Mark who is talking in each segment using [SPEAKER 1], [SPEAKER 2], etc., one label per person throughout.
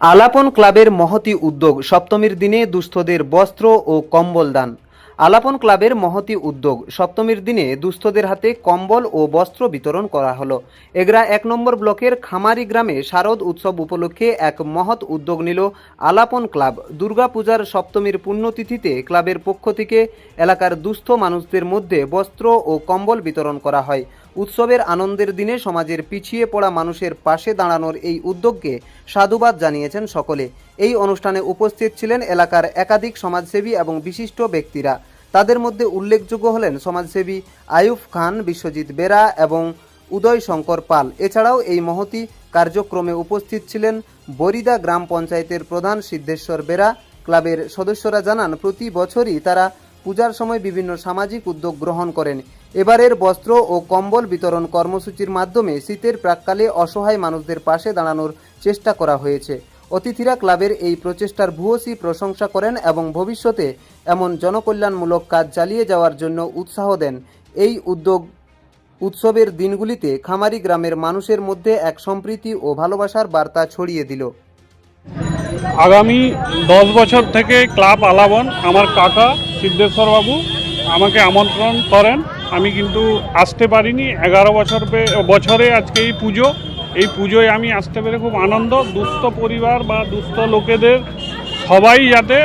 [SPEAKER 1] আলাপন ক্লাবের মহতি উদ্যোগ সপ্তমীর দিনে দুস্থদের বস্ত্র ও কম্বল দান। আলাপন ক্লাবের মহতি উদ্যোগ সপ্তমীর দিনে দুস্থদের হাতে কম্বল ও বস্ত্র বিতরণ করা হলো। এগরা এক নম্বর ব্লকের খামারি গ্রামে শারদ উৎসব উপলক্ষে এক মহৎ উদ্যোগ নিল আলাপন ক্লাব। দুর্গাপূজার সপ্তমীর পুণ্যতিথিতে ক্লাবের পক্ষ থেকে এলাকার দুস্থ মানুষদের মধ্যে বস্ত্র ও কম্বল বিতরণ করা হয়। উৎসবের আনন্দের দিনে সমাজের পিছিয়ে পড়া মানুষের পাশে দাঁড়ানোর এই উদ্যোগকে সাধুবাদ জানিয়েছেন সকলে। এই অনুষ্ঠানে উপস্থিত ছিলেন এলাকার একাধিক সমাজসেবী এবং বিশিষ্ট ব্যক্তিরা। তাদের মধ্যে উল্লেখযোগ্য হলেন সমাজসেবী আয়ুব খান, বিশ্বজিৎ বেরা এবং উদয় শঙ্কর পাল। এছাড়াও এই মহতি কার্যক্রমে উপস্থিত ছিলেন বরিদা গ্রাম পঞ্চায়েতের প্রধান সিদ্ধেশ্বর বেরা। ক্লাবের সদস্যরা জানান, প্রতি বছরই তারা পূজার সময় বিভিন্ন সামাজিক উদ্যোগ গ্রহণ করেন। এবারের বস্ত্র ও কম্বল বিতরণ কর্মসূচির মাধ্যমে শীতের প্রাককালে অসহায় মানুষদের পাশে দাঁড়ানোর চেষ্টা করা হয়েছে। অতিথিরা ক্লাবের এই প্রচেষ্টার ভূয়সী প্রশংসা করেন এবং ভবিষ্যতে এমন জনকল্যাণমূলক কাজ চালিয়ে যাওয়ার জন্য উৎসাহ দেন। এই উদ্যোগ উৎসবের দিনগুলিতে খামারি গ্রামের মানুষের মধ্যে এক সম্প্রীতি ও ভালোবাসার বার্তা ছড়িয়ে দিল।
[SPEAKER 2] আগামী দশ বছর থেকে ক্লাব আলাবন, আমার কাকা সিদ্ধেশ্বর বাবু আমাকে আমন্ত্রণ করেন। আমি কিন্তু আসতে পারিনি, এগারো বছর বছরে আজকে এই পুজো। এই পুজোয় আমি আসতে পেরে খুব আনন্দ, দুস্থ পরিবার বা দুস্থ লোকেদের সবাই যাতে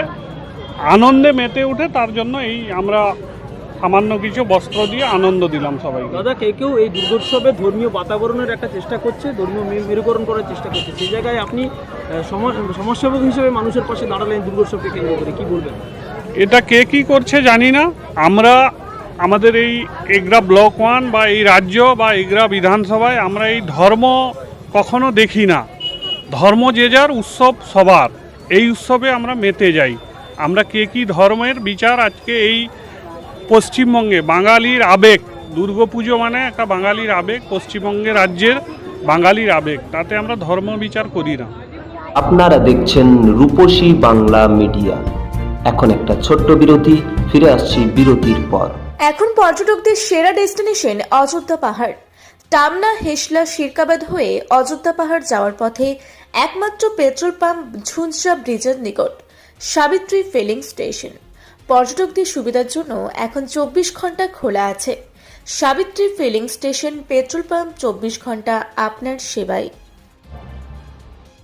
[SPEAKER 2] আনন্দে মেতে ওঠে তার জন্য এই আমরা সামান্য কিছু বস্ত্র দিয়ে আনন্দ দিলাম সবাই
[SPEAKER 3] দাদা কেউ কেউ এই দুর্গোৎসবে ধর্মীয় বাতাবরণের একটা চেষ্টা করছে ধর্মীয় মেরুকরণ করার চেষ্টা করছে সেই জায়গায় আপনি আহ, সম- সমাজসেবক হিসেবে মানুষের পাশে দাঁড়ালেন দুর্গোৎসবকে কেন্দ্র করে কি বলবেন?
[SPEAKER 2] এটা কে কি করছে জানি না। আমরা আমাদের এই এগরা ব্লক ওয়ান বা এই রাজ্য বা এগরা বিধানসভায় আমরা এই ধর্ম কখনো দেখি না। ধর্ম যে যার উৎসব সবার এই উৎসবে আমরা মেতে যাই। আমরা কে কি ধর্মের বিচার আজকে এই পশ্চিমবঙ্গে বাঙালির আবেগ দুর্গাপুজো মানে একটা বাঙালির আবেগ পশ্চিমবঙ্গে রাজ্যের বাঙালির আবেগ তাতে আমরা ধর্ম বিচার করি না।
[SPEAKER 4] আপনারা দেখছেন রূপসী বাংলা মিডিয়া। এখন একটা ছোট্ট বিরতি ফিরে আসছি বিরতির পর।
[SPEAKER 5] এখন পর্যটকদের সেরা ডেস্টিনেশন অযোধ্যা পাহাড়। টামনা হেসলা শিরকাবাদ হয়ে অযোধ্যা পাহাড় যাওয়ার পথে একমাত্র পেট্রোল পাম্প ঝুনসা ব্রিজের নিকট সাবিত্রী ফিলিং স্টেশন। পর্যটকদের সুবিধার জন্য এখন চব্বিশ ঘণ্টা খোলা আছে। Savitri filling station, petrol pump, চব্বিশ ঘণ্টা আপনার সেবায়।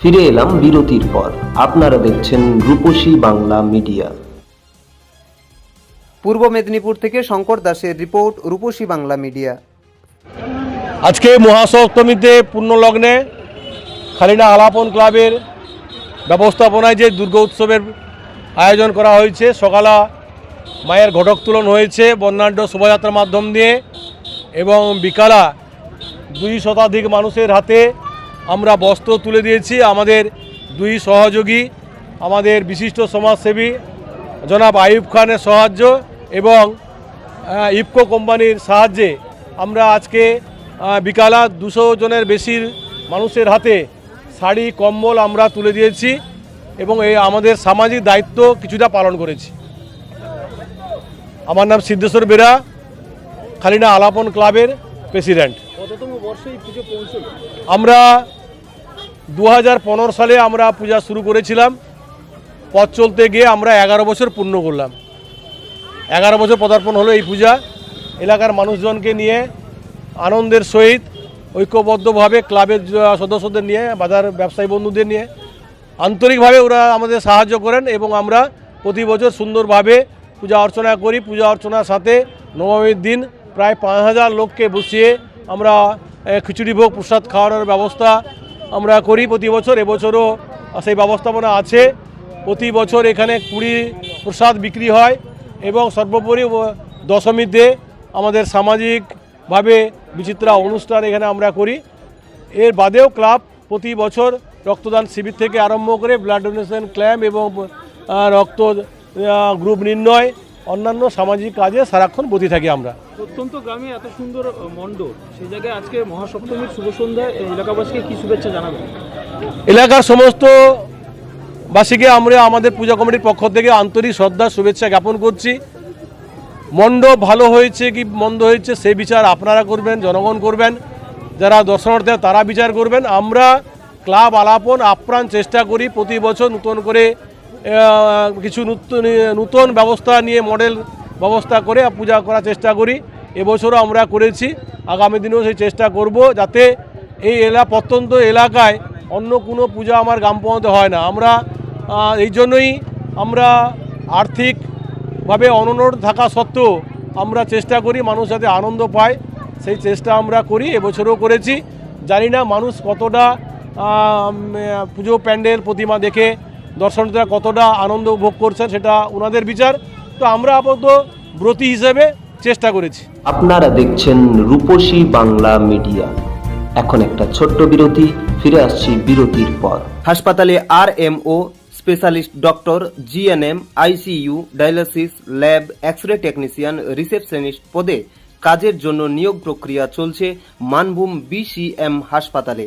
[SPEAKER 4] ফিরে এলাম বিরতির পর। আপনারা দেখছেন রূপসী বাংলা মিডিয়া।
[SPEAKER 1] পূর্ব মেদিনীপুর থেকে শঙ্কর দাসের রিপোর্ট রূপসী বাংলা মিডিয়া।
[SPEAKER 6] আজকে মহাসপ্তমীতে পূর্ণলগ্নে খালিনা আলাপন ক্লাবের ব্যবস্থাপনায় যে দুর্গা উৎসবের আয়োজন করা হয়েছে সকালা মায়ের ঘটক তুলন হয়েছে বর্ণাঢ্য শোভাযাত্রার মাধ্যম দিয়ে এবং বিকালা দুই শতাধিক মানুষের হাতে আমরা বস্ত্র তুলে দিয়েছি আমাদের দুই সহযোগী আমাদের বিশিষ্ট সমাজসেবী জনাব আইয়ুব খানের সাহায্য এবং ইফকো কোম্পানির সাহায্যে আমরা আজকে বিকালা দুশো জনের বেশি মানুষের হাতে শাড়ি কম্বল আমরা তুলে দিয়েছি এবং এই আমাদের সামাজিক দায়িত্ব কিছুটা পালন করেছি। আমার নাম সিদ্ধেশ্বর বেরা খালিনা আলাপন ক্লাবের প্রেসিডেন্ট। আমরা দু হাজার পনেরো সালে আমরা পূজা শুরু করেছিলাম। পথ চলতে গিয়ে আমরা এগারো বছর পূর্ণ করলাম। এগারো বছর পদার্পণ হলো এই পূজা। এলাকার মানুষজনকে নিয়ে, আনন্দের সহিত, ঐক্যবদ্ধভাবে ক্লাবের সদস্যদের নিয়ে, বাজার ব্যবসায়ী বন্ধুদের নিয়ে। আন্তরিকভাবে ওরা আমাদের সাহায্য করেন এবং আমরা প্রতি বছর সুন্দরভাবে পূজা অর্চনা করি। পূজা অর্চনার সাথে নবমীর দিন প্রায় পাঁচ হাজার লোককে বসিয়ে আমরা খিচুড়ি ভোগ, প্রসাদ খাওয়ানোর ব্যবস্থা আমরা করি প্রতি বছর, এবছরও সেই ব্যবস্থাপনা আছে। প্রতি বছর এখানে কুড়ি প্রসাদ বিক্রি হয় এবং সর্বোপরি দশমীতে আমাদের সামাজিকভাবে বিচিত্রা অনুষ্ঠান এখানে আমরা করি। এর বাদেও ক্লাব প্রতি বছর রক্তদান শিবির থেকে আরম্ভ করে ব্লাড ডোনেশন ক্ল্যাম্প এবং রক্ত গ্রুপ নির্ণয় অন্যান্য সামাজিক কাজে সারাক্ষণ বতি থাকি আমরা।
[SPEAKER 3] অত্যন্ত গ্রামে এত সুন্দর আহ, মণ্ডপ সেই জায়গায় আজকে মহাসপ্তমীর শুভ সন্ধ্যায় এলাকাবাসীকে কি শুভেচ্ছা জানাবেন?
[SPEAKER 6] এলাকার সমস্ত বাসীকে আমরা আমাদের পূজা কমিটির পক্ষ থেকে আন্তরিক শ্রদ্ধা শুভেচ্ছা জ্ঞাপন করছি। মণ্ডপ ভালো হয়েছে কি মন্দ হয়েছে সে বিচার আপনারা করবেন জনগণ করবেন। যারা দর্শনার্থী তারা বিচার করবেন। আমরা ক্লাব আলাপন আপ্রাণ চেষ্টা করি প্রতি বছর নতুন করে কিছু নতুন নতুন ব্যবস্থা নিয়ে, মডেল ব্যবস্থা করে পূজা করার চেষ্টা করি। এবছরও আমরা করেছি। আগামী দিনেও সেই চেষ্টা করব যাতে এই এলা, প্রত্যন্ত এলাকায় অন্য কোনো পূজা আমার গ্রাম পঞ্চায়েতে হয় না। আমরা এই জন্যই আমরা আর্থিকভাবে অননড় থাকা সত্ত্বেও আমরা চেষ্টা করি মানুষ যাতে আনন্দ পায়। সেই চেষ্টা আমরা করি, এবছরও করেছি। জানি না মানুষ কতটা পুজো প্যান্ডেল প্রতিমা দেখে দর্শনার্থীরা কতটা আনন্দ উপভোগ করছেন সেটা ওনাদের বিচার। তো আমরা আপাতত ব্রতী হিসেবে চেষ্টা করেছি।
[SPEAKER 4] আপনারা দেখছেন রূপসী বাংলা মিডিয়া। এখন একটা ছোট্ট বিরতি ফিরে আসছি বিরতির পর।
[SPEAKER 7] হাসপাতালে R M O specialist doctor G N GNM ICU dialysis lab X ray technician receptionist পদে কাজের জন্য নিয়োগ প্রক্রিয়া চলছে মানভূম বিসিএম হাসপাতালে।